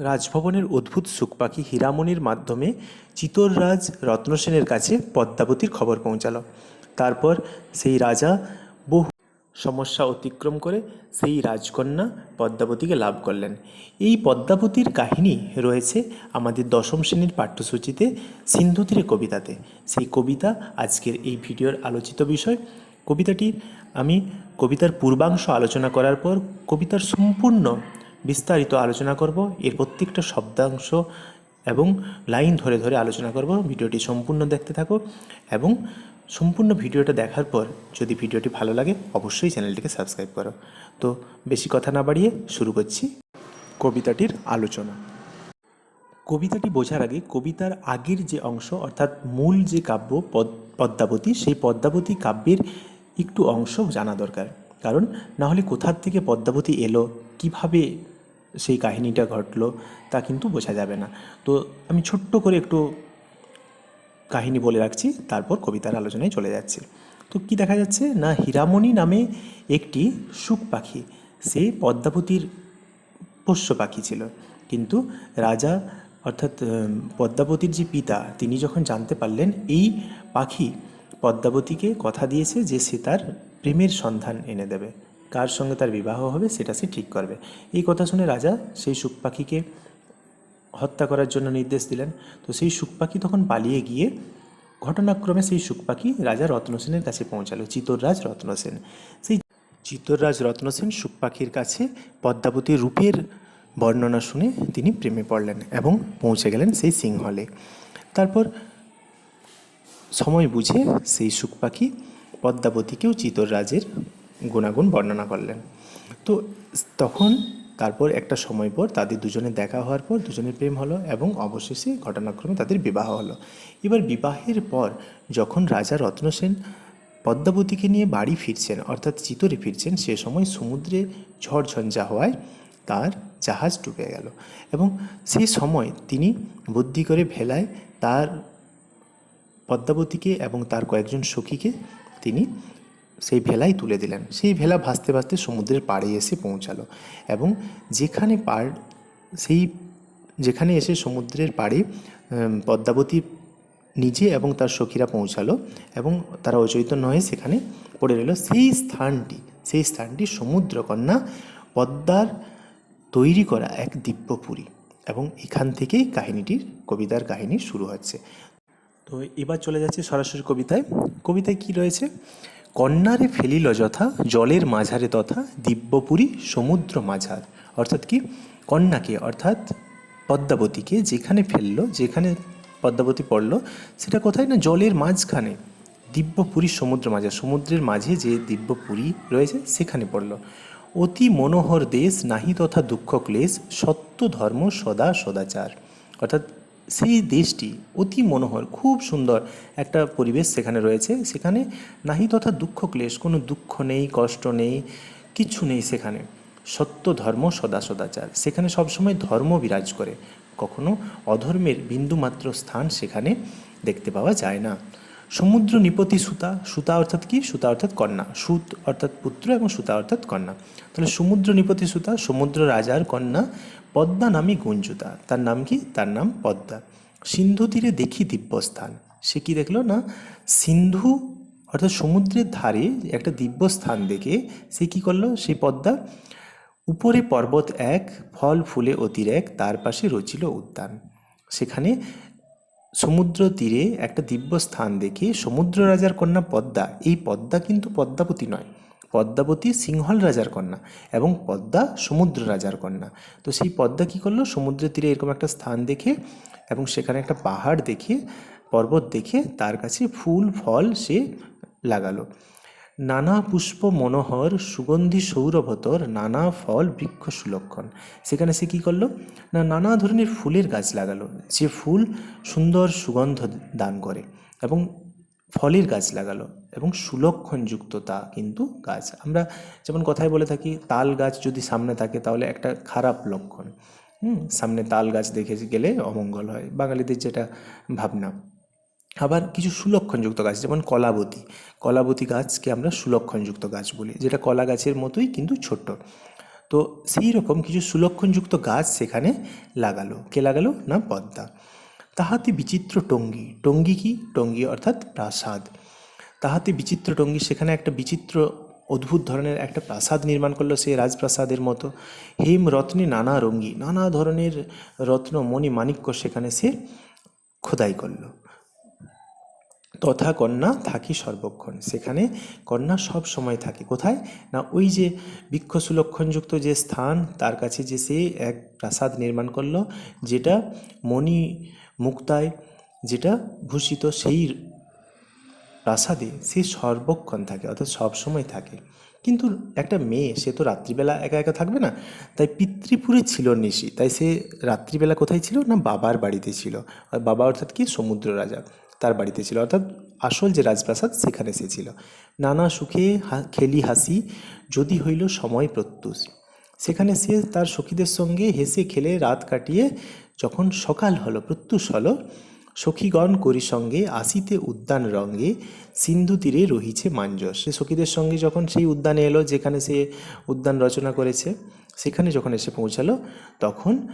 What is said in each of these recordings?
রাজভবনের অদ্ভুত সুখ পাখি হীরামণির মাধ্যমে চিতররাজ রত্নসেনের কাছে পদ্মাবতীর খবর পৌঁছালো। তারপর সেই রাজা বহু সমস্যা অতিক্রম করে সেই রাজকন্যা পদ্মাবতীকে লাভ করলেন। এই পদ্মাবতীর কাহিনী রয়েছে আমাদের দশম শ্রেণির পাঠ্যসূচিতে সিন্ধু তীরে কবিতাতে। সেই কবিতা আজকের এই ভিডিওর আলোচিত বিষয়। কবিতাটি আমি কবিতার পূর্বাংশ আলোচনা করার পর কবিতার সম্পূর্ণ বিস্তারিত আলোচনা করব। এর প্রত্যেকটা শব্দাংশ এবং লাইন ধরে ধরে আলোচনা করব। ভিডিওটি সম্পূর্ণ দেখতে থাকো এবং সম্পূর্ণ ভিডিওটা দেখার পর যদি ভিডিওটি ভালো লাগে অবশ্যই চ্যানেলটিকে সাবস্ক্রাইব করো। তো বেশি কথা না বাড়িয়ে শুরু করছি কবিতাটির আলোচনা। কবিতাটি বোঝার আগে কবিতার আগের যে অংশ অর্থাৎ মূল যে কাব্য পদ্মাবতী, সেই পদ্মাবতী কাব্যের একটু অংশ জানা দরকার। কারণ না হলে কোথার থেকে পদ্মাবতী এলো, কীভাবে সেই কাহিনীটা ঘটলো তা কিন্তু বোঝা যাবে না। তো আমি ছোট্ট করে একটু কাহিনী বলে রাখছি, তারপর কবিতার আলোচনায় চলে যাচ্ছে। তো কি দেখা যাচ্ছে? না, হীরামণি নামে একটি সুখ পাখি, সে পদ্মাবতীর পোষ্য পাখি ছিল। কিন্তু রাজা, অর্থাৎ পদ্মাবতীর যে পিতা, তিনি যখন জানতে পারলেন, এই পাখি পদ্মাবতীকে কথা দিয়েছে যে সে তার প্রেমের সন্ধান এনে দেবে। কার সঙ্গে তার বিবাহ হবে সেটা সে ঠিক করবে। এই কথা শুনে রাজা সেই সুখ পাখিকে হত্যা করার জন্য নির্দেশ দিলেন। তো সেই সুখ পাখি তখন পালিয়ে গিয়ে ঘটনাক্রমে সেই সুখ পাখি রাজা রত্নসেনের কাছে পৌঁছালো, চিতররাজ রত্নসেন। সেই চিতররাজ রত্নসেন সুখ পাখির কাছে পদ্মাবতীর রূপের বর্ণনা শুনে তিনি প্রেমে পড়লেন এবং পৌঁছে গেলেন সেই সিংহলে। তারপর সময় বুঝে সেই সুখ পাখি পদ্মাবতীকেও চিতররাজের গুণাগুণ বর্ণনা করলেন। তো তখন তারপর একটা সময় পর তাদের দুজনে দেখা হওয়ার পর দুজনের প্রেম হলো এবং অবশেষে ঘটনাক্রমে তাদের বিবাহ হলো। এবার বিবাহের পর যখন রাজা রত্নসেন পদ্মাবতীকে নিয়ে বাড়ি ফিরছেন, অর্থাৎ চিতরে ফিরছেন, সে সময় সমুদ্রে ঝড় ঝঞ্ঝা হওয়ায় তার জাহাজ ডুবে গেল এবং সেই সময় তিনি বুদ্ধি করে ভেলায় তার পদ্মাবতীকে এবং তার কয়েকজন সখীকে তিনি সেই ভেলায় তুলে দিলেন। সেই ভেলা ভাসতে ভাসতে সমুদ্রের পাড়ে এসে পৌঁছালো এবং যেখানে পাড় সেই যেখানে এসে সমুদ্রের পাড়ে পদ্মাবতী নিজে এবং তার সখীরা পৌঁছালো এবং তারা অচৈতন্য হয়ে সেখানে পড়ে রইল। সেই স্থানটি সেই স্থানটি সমুদ্রকন্যা পদ্মার তৈরি করা এক দিব্যপুরী এবং এখান থেকেই কাহিনীটির, কবিতার কাহিনী শুরু হচ্ছে। তো এবার চলে যাচ্ছে সরাসরি কবিতায়। কবিতায় কি রয়েছে? কন্যারে ফেলিল যথা, জলের মাঝারে তথা, দিব্যপুরী সমুদ্র মাঝার। অর্থাৎ কি? কন্যাকে, অর্থাৎ পদ্মাবতীকে যেখানে ফেলল, যেখানে পদ্মাবতী পড়ল, সেটা কোথায় না জলের মাঝখানে, দিব্যপুরী সমুদ্র মাঝে সমুদ্রের মাঝে যে দিব্যপুরী রয়েছে, সেখানে পড়ল। অতি মনোহর দেশ, নাহি তথা দুঃখ ক্লেশ, সত্য ধর্ম সদা সদাচার। অর্থাৎ সেই দেশটি অতি মনোহর, খুব সুন্দর একটা পরিবেশ সেখানে রয়েছে। সেখানে নাহি তথা দুঃখ ক্লেশ, কোনো দুঃখ নেই, কষ্ট নেই কিচ্ছু নেই সেখানে। সত্য ধর্ম সদা সদাচার। সেখানে সবসময় ধর্ম বিরাজ করে। কখনো অধর্মের বিন্দুমাত্র স্থান সেখানে দেখতে পাওয়া যায় না। সমুদ্র নিপতি সুতা সুতা অর্থাৎ কি? সুতা অর্থাৎ কন্যা। সুত অর্থাৎ পুত্র এবং সুতা অর্থাৎ কন্যা। তাহলে সমুদ্র নিপতি সুতা, সমুদ্র রাজার কন্যা পদ্মা নামী গুঞ্জুতা। তার নাম কি? তার নাম পদ্মা। সিন্ধু তীরে দেখি দিব্যস্থান। সে কি দেখল না? সিন্ধু অর্থাৎ সমুদ্রের ধারে একটা দিব্য স্থান দেখে সে কি করল? সেই পদ্মা উপরে পর্বত এক, ফল, ফুলে অতির এক, তার পাশে রচিল উদ্যান। সেখানে সমুদ্র তীরে একটা দিব্য স্থান দেখে সমুদ্র রাজার কন্যা পদ্মা। এই পদ্মা কিন্তু পদ্মাবতী নয়। পদ্মাবতী সিংহল রাজার কন্যা এবং পদ্মা সমুদ্র রাজার কন্যা। তো সেই পদ্মা কী করল? সমুদ্রের তীরে এরকম একটা স্থান দেখে এবং সেখানে একটা পাহাড় দেখে, পর্বত দেখে তার কাছে ফুল, ফল সে লাগালো। নানা পুষ্প মনোহর, সুগন্ধি সৌরভতর, নানা ফল বৃক্ষ সুলক্ষণ। সেখানে সে কী করল? না, নানা ধরনের ফুলের গাছ লাগালো। যে ফুল সুন্দর সুগন্ধ দান করে এবং ফলের গাছ লাগালো। এবং সুলক্ষণযুক্ত তা কিন্তু গাছ। আমরা যেমন কথায় বলে থাকি, তাল গাছ যদি সামনে থাকে তাহলে একটা খারাপ লক্ষণ। হুম, সামনে তাল গাছ দেখে গেলে অমঙ্গল হয়, বাঙালিদের যেটা ভাবনা। আবার কিছু সুলক্ষণযুক্ত গাছ, যেমন কলাবতী। কলাবতী গাছকে আমরা সুলক্ষণযুক্ত গাছ বলি, যেটা কলা গাছের মতোই কিন্তু ছোট্ট। তো সেই রকম কিছু সুলক্ষণযুক্ত গাছ সেখানে লাগালো। কে লাগালো? না, পদ্মা। তাহাতে বিচিত্র টঙ্গী। টঙ্গী কি? টঙ্গি অর্থাৎ প্রাসাদ। তাহাতে বিচিত্র টঙ্গী, সেখানে একটা বিচিত্র, অদ্ভুত ধরনের একটা প্রাসাদ নির্মাণ করল সেই রাজপ্রাসাদের মতো। হেম রত্নে নানা রঙ্গী, নানা ধরনের রত্ন মণি মাণিক্য সেখানে সে খোদাই করল। তথা কন্যা থাকি সর্বক্ষণ, সেখানে কন্যা সব সময় থাকে। কোথায়? না, ওই যে বৃক্ষ সুলক্ষণযুক্ত যে স্থান, তার কাছে যে সে এক প্রাসাদ নির্মাণ করল, যেটা মণি মুক্তায়, যেটা ভূষিত সেই প্রাসাদে সে সর্বক্ষণ থাকে, অর্থাৎ সবসময় থাকে। কিন্তু একটা মেয়ে, সে তো রাত্রিবেলা একা একা থাকবে না, তাই পিতৃপুরে ছিল নিশি। তাই সে রাত্রিবেলা কোথায় ছিল না বাবার বাড়িতে ছিল? আর বাবা অর্থাৎ কি? সমুদ্র রাজা। তার বাড়িতে ছিল। অর্থাৎ আসল যে রাজপ্রাসাদ, সেখানে সে ছিল। নানা সুখে খেলি হাসি, যদি হইল সময় প্রত্যুষ। সেখানে সে তার সখীদের সঙ্গে হেসে খেলে রাত কাটিয়ে যখন সকাল হলো, প্রত্যুষ হলো সখীগণ করি সঙ্গে আসিতে উদ্যান রঙ্গে, সিন্ধু তীরে রহিছে মাঞ্জস সে সখীদের সঙ্গে যখন সেই উদ্যানে এলো, যেখানে সে উদ্যান রচনা করেছে, সেখানে যখন এসে পৌঁছালো, তখন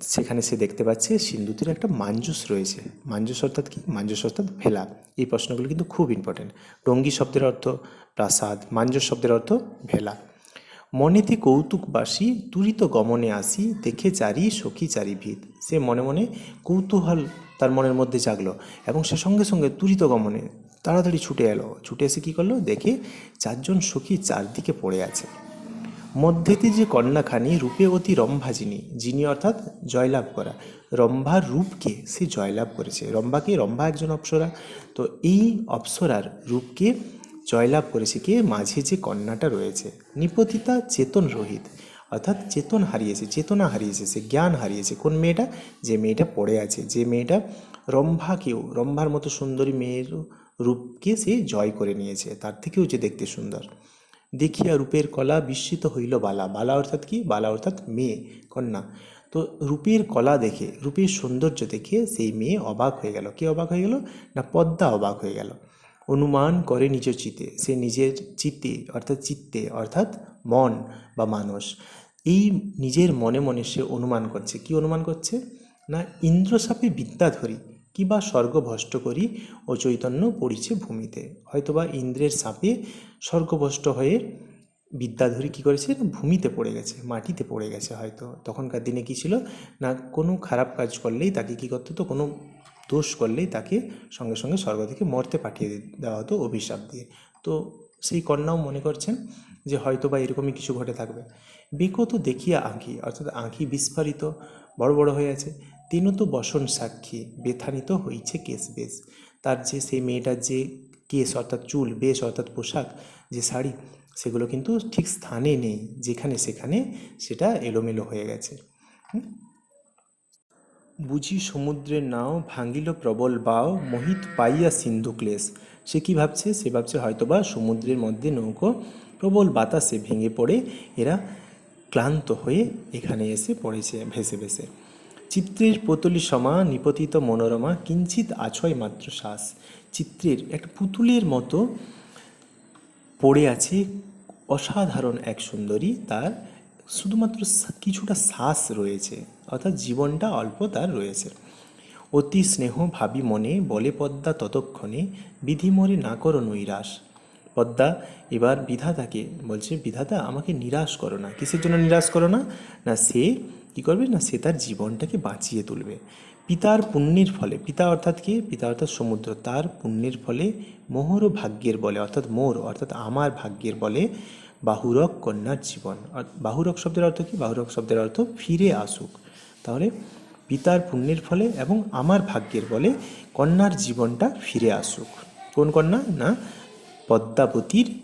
সেখানে সে দেখতে পাচ্ছে সিন্ধু তীরে একটা মাঞ্জস রয়েছে। মাঞ্জস অর্থাৎ কি? মাঞ্জস অর্থাৎ ভেলা। এই প্রশ্নগুলো কিন্তু খুব ইম্পর্টেন্ট টঙ্গী শব্দের অর্থ প্রাসাদ, মাঞ্জস শব্দের অর্থ ভেলা। মনেতে কৌতুকবাসী তুরিত গমনে আসি, দেখে চারি সখী চারি ভিত সে মনে মনে কৌতূহল তার মনের মধ্যে জাগলো এবং সে সঙ্গে সঙ্গে তুরিত গমনে তাড়াতাড়ি ছুটে এলো। ছুটে এসে কী করল? দেখে চারজন সখী চারদিকে পড়ে আছে। মধ্যেতে যে কন্যাখানি, রূপে অতি রম্ভা যিনি যিনি অর্থাৎ জয়লাভ করা। রম্ভার রূপকে সে জয়লাভ করেছে। রম্ভাকে রম্ভা একজন অপ্সরা। তো এই অপ্সরার রূপকে জয়লাভ করেছে কে? মাঝে যে কন্যাটা রয়েছে। নিপতিতা চেতন রহিত। অর্থাৎ চেতন হারিয়েছে, চেতনা হারিয়েছে, সে জ্ঞান হারিয়েছে। কোন মেয়েটা? যে মেয়েটা পড়ে আছে, যে মেয়েটা রম্ভাকেও রম্ভার মতো সুন্দরী মেয়ের রূপকে সে জয় করে নিয়েছে, তার থেকেও যে দেখতে সুন্দর। দেখিয়া রূপের কলা বিস্মিত হইল বালা। বালা অর্থাৎ কি? বালা অর্থাৎ মেয়ে, কন্যা। তো রূপের কলা দেখে, রূপের সৌন্দর্য দেখে সেই মেয়ে অবাক হয়ে গেল। কে অবাক হয়ে গেল? না পদ্মা অবাক হয়ে গেল। অনুমান করে নিজ চিতে, সে নিজের চিতে অর্থাৎ চিত্তে অর্থাৎ মন বা মানুষ। এই নিজের মনে মনে সে অনুমান করছে। কি অনুমান করছে? না, ইন্দ্রসাপে বিদ্যাধরী কি বা স্বর্গ ভষ্ট করি ও চৈতন্য পড়িছে ভূমিতে। হয়তোবা ইন্দ্রের সাপে স্বর্গভষ্ট হয়ে বিদ্যাধরী কী করেছে? ভূমিতে পড়ে গেছে, মাটিতে পড়ে গেছে হয়তো। তখনকার দিনে কী ছিল? না, কোনো খারাপ কাজ করলেই তাকে কী করতে হতো? কোনো দোষ করলেই তাকে সঙ্গে সঙ্গে স্বর্গ থেকে মরতে পাঠিয়ে দেওয়া হতো অভিশাপ দিয়ে। তো সেই কন্যাও মনে করছেন যে হয়তো বা এরকমই কিছু ঘটে থাকবে। বিকত দেখিয়া আঁখি, অর্থাৎ আঁখি বিস্ফারিত, বড় বড় হয়ে আছে। তিনও তো বসন সাক্ষী বেথানিত হইছে কেশ বেশ তার যে, সেই মেয়েটার যে কেস অর্থাৎ চুল, বেশ অর্থাৎ পোশাক, যে শাড়ি, সেগুলো কিন্তু ঠিক স্থানে নেই, যেখানে সেখানে সেটা এলোমেলো হয়ে গেছে। বুঝি সমুদ্রের নাও ভাঙিল প্রবল বাও, মোহিত পাইয়া সিন্ধু ক্লেশ। সে কি ভাবছে? সে ভাবছে হয়তোবা সমুদ্রের মধ্যে নৌকো, প্রবল বাতাসে ভেঙে পড়ে এরা ক্লান্ত হয়ে এখানে এসে পড়েছে, ভেসে ভেসে। চিত্রের পুতুলি সমা নিপতিত মনোরমা কিঞ্চিত আছয় মাত্র শ্বাস। চিত্রের একটা পুতুলের মতো পড়ে আছে অসাধারণ এক সুন্দরী। তার শুধুমাত্র কিছুটা শ্বাস রয়েছে, অর্থাৎ জীবনটা অল্প তার রয়েছে। অতি স্নেহ ভাবি মনে বলে পদ্মা ততক্ষণে বিধি মরে না করো নৈরাশ পদ্মা, এবার বিধাতাকে বলছে, বিধাতা, আমাকে নিরাশ করো না। কিসের জন্য নিরাশ করো না? না, সে কী করবে? না, সে তার জীবনটাকে বাঁচিয়ে তুলবে। পিতার পুণ্যের ফলে, পিতা অর্থাৎ কি? পিতা অর্থাৎ সমুদ্র। তার পুণ্যের ফলে মোহর ও ভাগ্যের বলে, অর্থাৎ মোর, অর্থাৎ আমার ভাগ্যের বলে বাহুরক কন্যার জীবন। বাহুরক শব্দের অর্থ কি? বাহুরক শব্দের অর্থ ফিরে আসুক। তাহলে পিতার পুণ্যের ফলে এবং আমার ভাগ্যের বলে কন্যার জীবনটা ফিরে আসুক। কোন কন্যা? না পদ্মাবতীর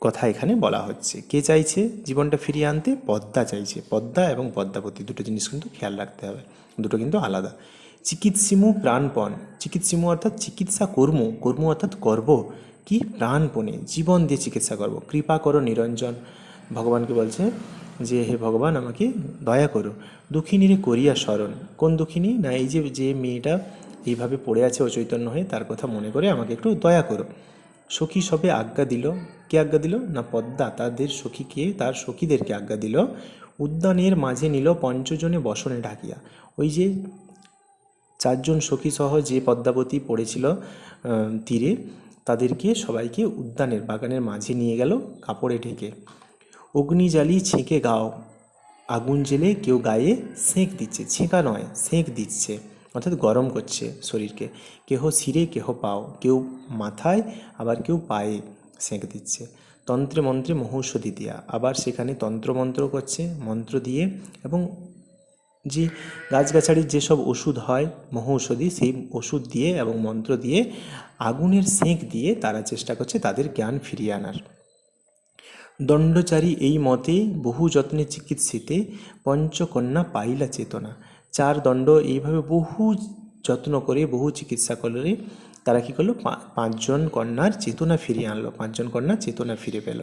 কথা এখানে বলা হচ্ছে। কে চাইছে জীবনটা ফিরিয়ে আনতে? পদ্মা চাইছে। পদ্মা এবং পদ্মাবতী দুটো জিনিস কিন্তু খেয়াল রাখতে হবে। দুটো কিন্তু আলাদা। চিকিৎসিমু প্রাণপণ। চিকিৎসিমু অর্থাৎ চিকিৎসা কর্ম। কর্ম অর্থাৎ করব কি? প্রাণপণে। জীবন দিয়ে চিকিৎসা করব কৃপা করো নিরঞ্জন। ভগবানকে বলছে যে, হে ভগবান, আমাকে দয়া করো। দুঃখিনীরে করিয়া স্মরণ। কোন দুঃখিনী? না, এই যে যে মেয়েটা এইভাবে পড়ে আছে অচৈতন্য হয়ে, তার কথা মনে করে আমাকে একটু দয়া করো। সখী সবে আজ্ঞা দিল। কে আজ্ঞা দিল? না পদ্মা। তাদের সখীকে তার সখীদেরকে আজ্ঞা দিল। উদ্যানের মাঝে নিল পঞ্চজনে বসনে ঢাকিয়া। ওই যে চারজন সখী সহ যে পদ্মাবতী পড়েছিল তীরে, তাদেরকে সবাইকে উদ্যানের বাগানের মাঝে নিয়ে গেল কাপড়ে ঢেকে। অগ্নি জ্বালি ছেঁকে গাও। আগুন জেলে কেউ গায়ে সেঁক দিচ্ছে। ছেঁকা নয়, সেঁক দিচ্ছে। অর্থাৎ গরম করছে শরীরকে। কেহ শিরে, কেহ পাও, কেউ মাথায়, আবার কেউ পায়ে সেঁক দিচ্ছে। তন্ত্রে মন্ত্রে মহৌষধি দিয়া। আবার সেখানে তন্ত্রমন্ত্র করছে, মন্ত্র দিয়ে এবং যে গাছগাছালির যেসব ওষুধ হয় মহৌষধি, সেই ওষুধ দিয়ে এবং মন্ত্র দিয়ে আগুনের সেঁক দিয়ে তারা চেষ্টা করছে তাদের জ্ঞান ফিরিয়ে আনার। দণ্ডচারী এই মতে বহু যত্নে চিকিৎসিতে পঞ্চকন্যা পাইলা চেতনা। চার দণ্ড এইভাবে বহু যত্ন করে, বহু চিকিৎসা করে তারা কী করল? পাঁচজন কন্যার চেতনা ফিরিয়ে আনলো, পাঁচজন কন্যা চেতনা ফিরে পেল।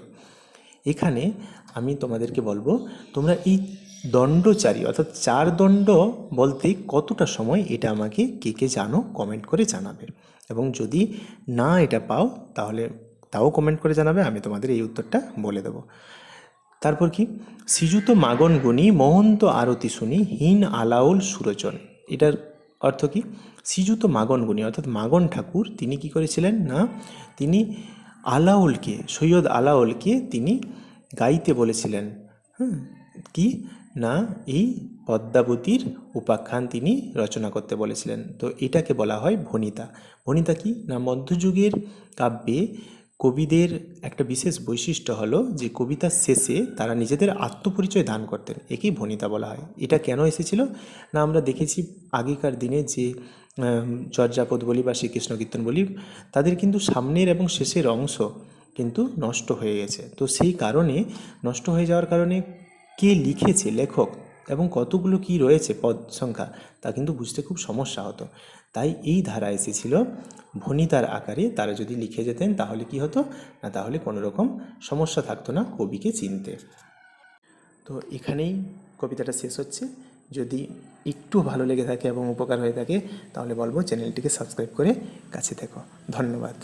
এখানে আমি তোমাদেরকে বলব, তোমরা এই দণ্ডচারী, অর্থাৎ চার দণ্ড বলতে কতটা সময়, এটা আমাকে কে কে জানো কমেন্ট করে জানাবে। এবং যদি না এটা পাও, তাহলে তাও কমেন্ট করে জানাবে, আমি তোমাদের এই উত্তরটা বলে দেবো। তারপর কি? শ্রীযুত মাগন গুণী মহন্ত আরতি শুনি হীন আলাউল সুরচন এটার অর্থ কি? শ্রীযুত মাগন গুণী অর্থাৎ মাগন ঠাকুর, তিনি কি করেছিলেন? না, তিনি আলাউলকে, সৈয়দ আলাউলকে তিনি গাইতে বলেছিলেন। হুম, কি? না, এই পদ্মাবতীর উপাখ্যান তিনি রচনা করতে বলেছিলেন। তো এটাকে বলা হয় ভনিতা। ভনিতা কি? না, মধ্যযুগের কাব্যে কবিদের একটা বিশেষ বৈশিষ্ট্য হলো যে কবিতার শেষে তারা নিজেদের আত্মপরিচয় দান করতেন, একেই ভনিতা বলা হয়। এটা কেন এসেছিল? না, আমরা দেখেছি আগেকার দিনে যে চর্যাপদ বলি বা শ্রীকৃষ্ণ কীর্তন বলি, তাদের কিন্তু সামনের এবং শেষের অংশ কিন্তু নষ্ট হয়ে গেছে। তো সেই কারণে, নষ্ট হয়ে যাওয়ার কারণে কে লিখেছে লেখক? এবং কতগুলো কি রয়েছে পদ সংখ্যা, তা কিন্তু বুঝতে খুব সমস্যা হতো। তাই এই ধারা এসেছিল ভনিতার আকারে তারা যদি লিখে যেতেন তাহলে কি হতো? না, তাহলে কোনো রকম সমস্যা থাকতো না কবিকে চিনতে। তো এখানেই কবিতাটা শেষ হচ্ছে। যদি একটু ভালো লেগে থাকে এবং উপকার হয়ে থাকে, তাহলে বলব চ্যানেলটিকে সাবস্ক্রাইব করে কাছে থেকো। ধন্যবাদ।